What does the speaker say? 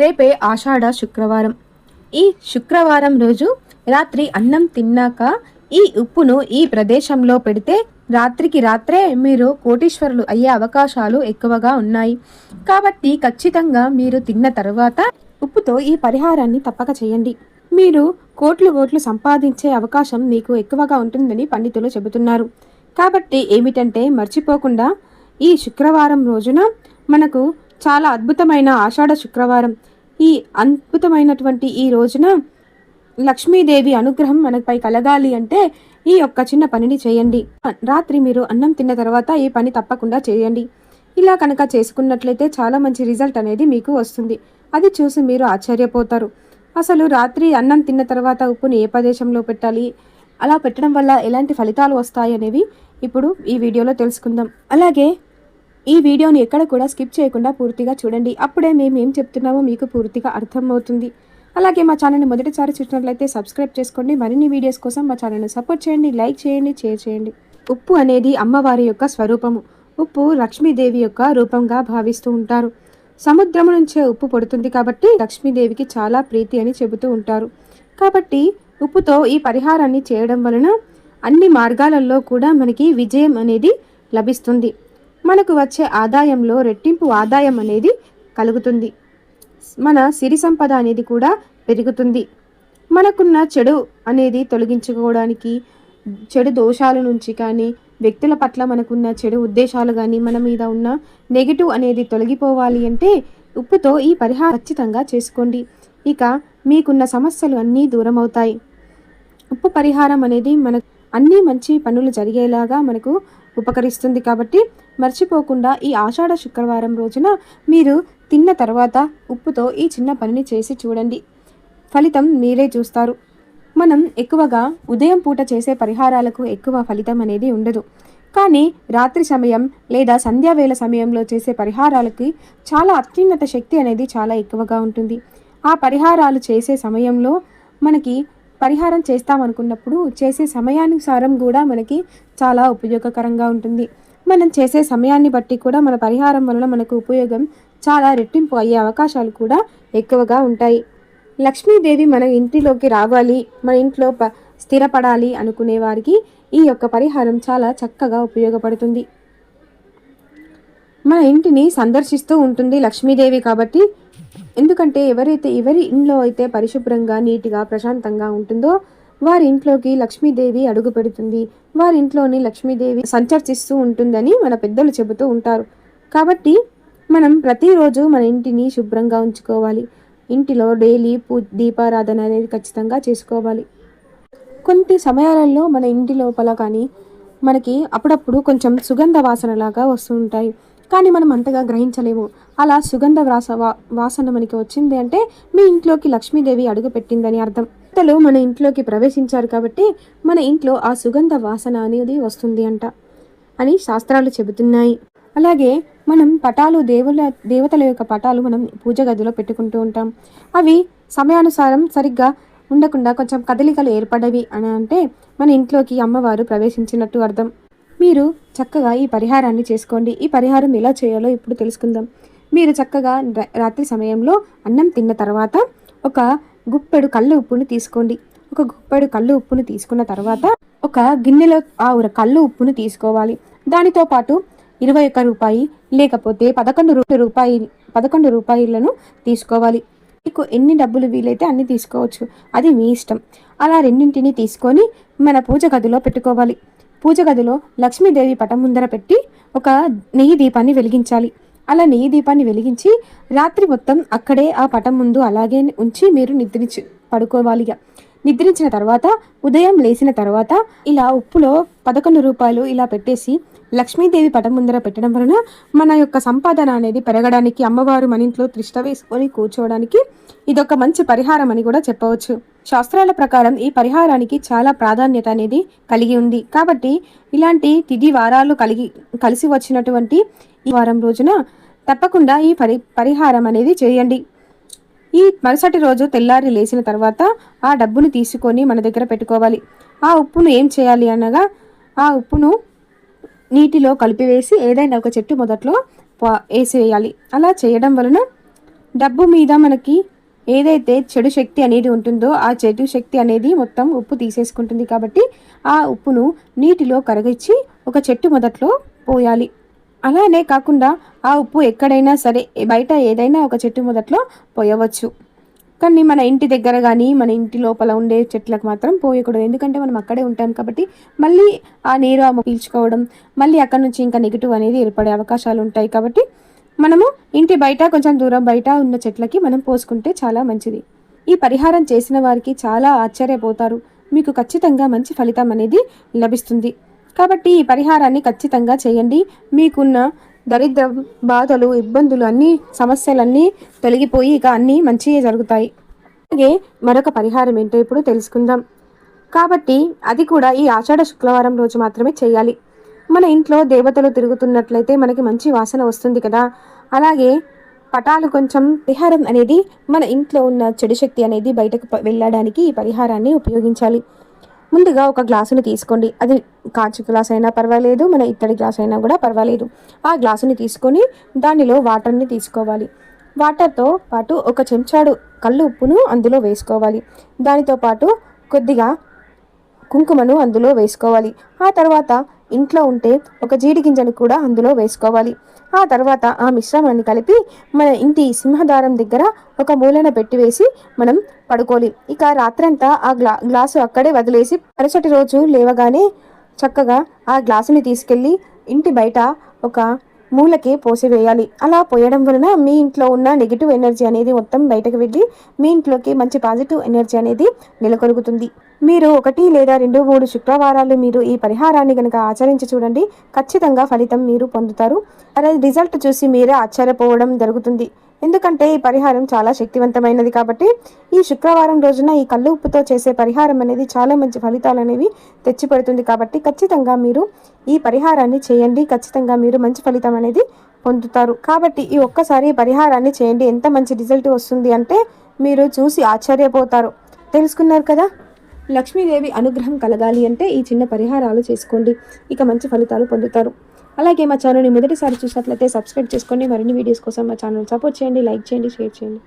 రేపే ఆషాఢ శుక్రవారం. ఈ శుక్రవారం రోజు రాత్రి అన్నం తిన్నాక ఈ ఉప్పును ఈ ప్రదేశంలో పెడితే రాత్రికి రాత్రే మీరు కోటీశ్వరులు అయ్యే అవకాశాలు ఎక్కువగా ఉన్నాయి. కాబట్టి ఖచ్చితంగా మీరు తిన్న తర్వాత ఉప్పుతో ఈ పరిహారాన్ని తప్పక చేయండి. మీరు కోట్లు కోట్లు సంపాదించే అవకాశం మీకు ఎక్కువగా ఉంటుందని పండితులు చెబుతున్నారు. కాబట్టి ఏమిటంటే మర్చిపోకుండా ఈ శుక్రవారం రోజున మనకు చాలా అద్భుతమైన ఆషాఢ శుక్రవారం. ఈ అద్భుతమైనటువంటి ఈ రోజున లక్ష్మీదేవి అనుగ్రహం మనపై కలగాలి అంటే ఈ యొక్క చిన్న పనిని చేయండి. రాత్రి మీరు అన్నం తిన్న తర్వాత ఈ పని తప్పకుండా చేయండి. ఇలా కనుక చేసుకున్నట్లయితే చాలా మంచి రిజల్ట్ అనేది మీకు వస్తుంది. అది చూసి మీరు ఆశ్చర్యపోతారు. అసలు రాత్రి అన్నం తిన్న తర్వాత ఉప్పుని ఏ ప్రదేశంలో పెట్టాలి? అలా పెట్టడం వల్ల ఎలాంటి ఫలితాలు వస్తాయి అనేవి ఇప్పుడు ఈ వీడియోలో తెలుసుకుందాం. అలాగే ఈ వీడియోని ఎక్కడ కూడా స్కిప్ చేయకుండా పూర్తిగా చూడండి. అప్పుడే మేము ఏం చెప్తున్నామో మీకు పూర్తిగా అర్థమవుతుంది. అలాగే మా ఛానల్ని మొదటిసారి చూసినట్లయితే సబ్స్క్రైబ్ చేసుకోండి. మరిన్ని వీడియోస్ కోసం మా ఛానల్ని సపోర్ట్ చేయండి లైక్ చేయండి షేర్ చేయండి. ఉప్పు అనేది అమ్మవారి యొక్క స్వరూపము. ఉప్పు లక్ష్మీదేవి యొక్క రూపంగా భావిస్తూ ఉంటారు. సముద్రం నుంచే ఉప్పు పడుతుంది కాబట్టి లక్ష్మీదేవికి చాలా ప్రీతి అని చెబుతూ ఉంటారు. కాబట్టి ఉప్పుతో ఈ పరిహారాన్ని చేయడం వలన అన్ని మార్గాలలో కూడా మనకి విజయం అనేది లభిస్తుంది. మనకు వచ్చే ఆదాయంలో రెట్టింపు ఆదాయం అనేది కలుగుతుంది. మన సిరి సంపద అనేది కూడా పెరుగుతుంది. మనకున్న చెడు అనేది తొలగించుకోవడానికి చెడు దోషాల నుంచి కానీ వ్యక్తుల పట్ల మనకున్న చెడు ఉద్దేశాలు కానీ మన మీద ఉన్న నెగిటివ్ అనేది తొలగిపోవాలి అంటే ఉప్పుతో ఈ పరిహారం ఖచ్చితంగా చేసుకోండి. ఇక మీకున్న సమస్యలు అన్నీ దూరం అవుతాయి ఉప్పు పరిహారం అనేది మన అన్నీ మంచి పనులు జరిగేలాగా మనకు ఉపకరిస్తుంది కాబట్టి మర్చిపోకుండా ఈ ఆషాఢ శుక్రవారం రోజున మీరు తిన్న తర్వాత ఉప్పుతో ఈ చిన్న పనిని చేసి చూడండి. ఫలితం మీరే చూస్తారు. మనం ఎక్కువగా ఉదయం పూట చేసే పరిహారాలకు ఎక్కువ ఫలితం అనేది ఉండదు. కానీ రాత్రి సమయం లేదా సంధ్యావేళ సమయంలో చేసే పరిహారాలకి చాలా అత్యున్నత శక్తి అనేది చాలా ఎక్కువగా ఉంటుంది. ఆ పరిహారాలు చేసే సమయంలో మనకి పరిహారం చేస్తామనుకున్నప్పుడు చేసే సమయానుసారం కూడా మనకి చాలా ఉపయోగకరంగా ఉంటుంది. మనం చేసే సమయాన్ని బట్టి కూడా మన పరిహారం వలన మనకు ఉపయోగం చాలా రెట్టింపు అయ్యే అవకాశాలు కూడా ఎక్కువగా ఉంటాయి. లక్ష్మీదేవి మన ఇంటిలోకి రావాలి మన ఇంట్లో ప స్థిరపడాలి అనుకునే వారికి ఈ యొక్క పరిహారం చాలా చక్కగా ఉపయోగపడుతుంది. మన ఇంటిని సందర్శిస్తూ ఉంటుంది లక్ష్మీదేవి కాబట్టి. ఎందుకంటే ఎవరైతే ఎవరి ఇంట్లో అయితే పరిశుభ్రంగా నీట్గా ప్రశాంతంగా ఉంటుందో వారి ఇంట్లోకి లక్ష్మీదేవి అడుగు పెడుతుంది. వారి ఇంట్లోని లక్ష్మీదేవి సంచర్చిస్తూ ఉంటుందని మన పెద్దలు చెబుతూ ఉంటారు. కాబట్టి మనం ప్రతిరోజు మన ఇంటిని శుభ్రంగా ఉంచుకోవాలి. ఇంటిలో డైలీ పూ దీపారాధన అనేది ఖచ్చితంగా చేసుకోవాలి. కొన్ని సమయాలలో మన ఇంటి లోపల కానీ మనకి అప్పుడప్పుడు కొంచెం సుగంధ వాసనలాగా వస్తూ ఉంటాయి. కానీ మనం అంతగా గ్రహించలేము అలా సుగంధ వ్రాస వాసన మనకి వచ్చింది అంటే మీ ఇంట్లోకి లక్ష్మీదేవి అడుగు పెట్టిందని అర్థం. అతలు మన ఇంట్లోకి ప్రవేశించారు కాబట్టి మన ఇంట్లో ఆ సుగంధ వాసన అనేది వస్తుంది అంట అని శాస్త్రాలు చెబుతున్నాయి. అలాగే మనం పటాలు దేవుల దేవతల యొక్క పటాలు మనం పూజ గదిలో పెట్టుకుంటూ ఉంటాం. అవి సమయానుసారం సరిగ్గా ఉండకుండా కొంచెం కదలికలు ఏర్పడవి అని అంటే మన ఇంట్లోకి అమ్మవారు ప్రవేశించినట్టు అర్థం. మీరు చక్కగా ఈ పరిహారాన్ని చేసుకోండి. ఈ పరిహారం ఎలా చేయాలో ఇప్పుడు తెలుసుకుందాం. మీరు చక్కగా రాత్రి సమయంలో అన్నం తిన్న తర్వాత ఒక గుప్పెడు కళ్ళు ఉప్పును తీసుకోండి. ఒక గుప్పెడు కళ్ళు ఉప్పును తీసుకున్న తర్వాత ఒక గిన్నెలో ఆవుర కళ్ళు ఉప్పును తీసుకోవాలి. దానితో పాటు ఇరవై ఒక్క రూపాయి లేకపోతే పదకొండు రూపాయి పదకొండు రూపాయలను తీసుకోవాలి. మీకు ఎన్ని డబ్బులు వీలైతే అన్ని తీసుకోవచ్చు. అది మీ ఇష్టం. అలా రెండింటిని తీసుకొని మన పూజ గదిలో పెట్టుకోవాలి. పూజ గదిలో లక్ష్మీదేవి పటం ముందర పెట్టి ఒక నెయ్యి దీపాన్ని వెలిగించాలి. అలా నెయ్యి దీపాన్ని వెలిగించి రాత్రి మొత్తం అక్కడే ఆ పటం ముందు అలాగే ఉంచి మీరు నిద్రించి పడుకోవాలిగా నిద్రించిన తర్వాత ఉదయం లేచిన తర్వాత ఇలా ఉప్పులో పదకొండు రూపాయలు ఇలా పెట్టేసి లక్ష్మీదేవి పటం ముందర పెట్టడం వలన మన యొక్క సంపాదన అనేది పెరగడానికి అమ్మవారు మన ఇంట్లో త్రిష్ట వేసుకొని కూర్చోవడానికి ఇదొక మంచి పరిహారం అని కూడా చెప్పవచ్చు. శాస్త్రాల ప్రకారం ఈ పరిహారానికి చాలా ప్రాధాన్యత అనేది కలిగి ఉంది. కాబట్టి ఇలాంటి తిది వారాలు కలిగి కలిసి వచ్చినటువంటి ఈ వారం రోజున తప్పకుండా ఈ పరి పరిహారం అనేది చేయండి. ఈ మరుసటి రోజు తెల్లారి లేచిన తర్వాత ఆ డబ్బును తీసుకొని మన దగ్గర పెట్టుకోవాలి. ఆ ఉప్పును ఏం చేయాలి అనగా ఆ ఉప్పును నీటిలో కలిపివేసి ఏదైనా ఒక చెట్టు మొదట్లో వేసివేయాలి అలా చేయడం వలన డబ్బు మీద మనకి ఏదైతే చెడు శక్తి అనేది ఉంటుందో ఆ చెడు శక్తి అనేది మొత్తం ఉప్పు తీసేసుకుంటుంది కాబట్టి ఆ ఉప్పును నీటిలో కరగించి ఒక చెట్టు మొదట్లో పోయాలి. అలానే కాకుండా ఆ ఉప్పు ఎక్కడైనా సరే బయట ఏదైనా ఒక చెట్టు మొదట్లో పోయవచ్చు. కానీ మన ఇంటి దగ్గర కానీ మన ఇంటి లోపల ఉండే చెట్లకు మాత్రం పోయకూడదు. ఎందుకంటే మనం అక్కడే ఉంటాం కాబట్టి మళ్ళీ ఆ నీరు పీల్చుకోవడం మళ్ళీ అక్కడ నుంచి ఇంకా నెగిటివ్ అనేది ఏర్పడే అవకాశాలు ఉంటాయి కాబట్టి మనము ఇంటి బయట కొంచెం దూరం బయట ఉన్న చెట్లకి మనం పోసుకుంటే చాలా మంచిది. ఈ పరిహారం చేసిన వారికి చాలా ఆశ్చర్యపోతారు. మీకు ఖచ్చితంగా మంచి ఫలితం అనేది లభిస్తుంది. కాబట్టి ఈ పరిహారాన్ని ఖచ్చితంగా చేయండి. మీకున్న దరిద్ర బాధలు ఇబ్బందులు అన్నీ సమస్యలన్నీ తొలగిపోయి ఇక అన్నీ మంచిగా జరుగుతాయి. అలాగే మరొక పరిహారం ఏంటో ఇప్పుడు తెలుసుకుందాం. కాబట్టి అది కూడా ఈ ఆషాఢ శుక్రవారం రోజు మాత్రమే చేయాలి. మన ఇంట్లో దేవతలు తిరుగుతున్నట్లయితే మనకి మంచి వాసన వస్తుంది కదా. అలాగే పటాలు కొంచెం పరిహారం అనేది మన ఇంట్లో ఉన్న చెడు శక్తి అనేది బయటకు వెళ్ళడానికి ఈ పరిహారాన్ని ఉపయోగించాలి. ముందుగా ఒక గ్లాసుని తీసుకోండి. అది కాచు గ్లాస్ అయినా పర్వాలేదు మన ఇత్తడి గ్లాస్ అయినా కూడా పర్వాలేదు. ఆ గ్లాసుని తీసుకొని దానిలో వాటర్ని తీసుకోవాలి. వాటర్తో పాటు ఒక చెంచాడు కళ్ళు ఉప్పును అందులో వేసుకోవాలి. దానితో పాటు కొద్దిగా కుంకుమను అందులో వేసుకోవాలి. ఆ తర్వాత ఇంట్లో ఉంటే ఒక జీడి గింజను కూడా అందులో వేసుకోవాలి. ఆ తర్వాత ఆ మిశ్రమాన్ని కలిపి మన ఇంటి సింహదారం దగ్గర ఒక మూలన పెట్టివేసి మనం పడుకోవాలి. ఇక రాత్రంతా ఆ గ్లా గ్లాసు అక్కడే వదిలేసి మరుసటి రోజు లేవగానే చక్కగా ఆ గ్లాసుని తీసుకెళ్ళి ఇంటి బయట ఒక మూలకి పోసివేయాలి అలా పోయడం వలన మీ ఇంట్లో ఉన్న నెగిటివ్ ఎనర్జీ అనేది మొత్తం బయటకు వెళ్ళి మీ ఇంట్లోకి మంచి పాజిటివ్ ఎనర్జీ అనేది నెలకొలుగుతుంది. మీరు ఒకటి లేదా రెండు మూడు శుక్రవారాలు మీరు ఈ పరిహారాన్ని కనుక ఆచరించి చూడండి. ఖచ్చితంగా ఫలితం మీరు పొందుతారు. అదే రిజల్ట్ చూసి మీరే ఆశ్చర్యపోవడం జరుగుతుంది. ఎందుకంటే ఈ పరిహారం చాలా శక్తివంతమైనది కాబట్టి ఈ శుక్రవారం రోజున ఈ కళ్ళు ఉప్పుతో చేసే పరిహారం అనేది చాలా మంచి ఫలితాలు అనేవి తెచ్చిపెడుతుంది కాబట్టి ఖచ్చితంగా మీరు ఈ పరిహారాన్ని చేయండి. ఖచ్చితంగా మీరు మంచి ఫలితం అనేది పొందుతారు. కాబట్టి ఈ ఒక్కసారి పరిహారాన్ని చేయండి. ఎంత మంచి రిజల్ట్ వస్తుంది అంటే మీరు చూసి ఆశ్చర్యపోతారు. తెలుసుకున్నారు కదా? లక్ష్మీదేవి అనుగ్రహం కలగాలి అంటే ఈ చిన్న పరిహారాలు చేసుకోండి. ఇక మంచి ఫలితాలు పొందుతారు. అలాగే మా ఛానల్ని మొదటిసారి చూసినట్లయితే సబ్స్క్రైబ్ చేసుకోండి. మరిన్ని వీడియోస్ కోసం మా ఛానల్ సపోర్ట్ చేయండి లైక్ చేయండి షేర్ చేయండి.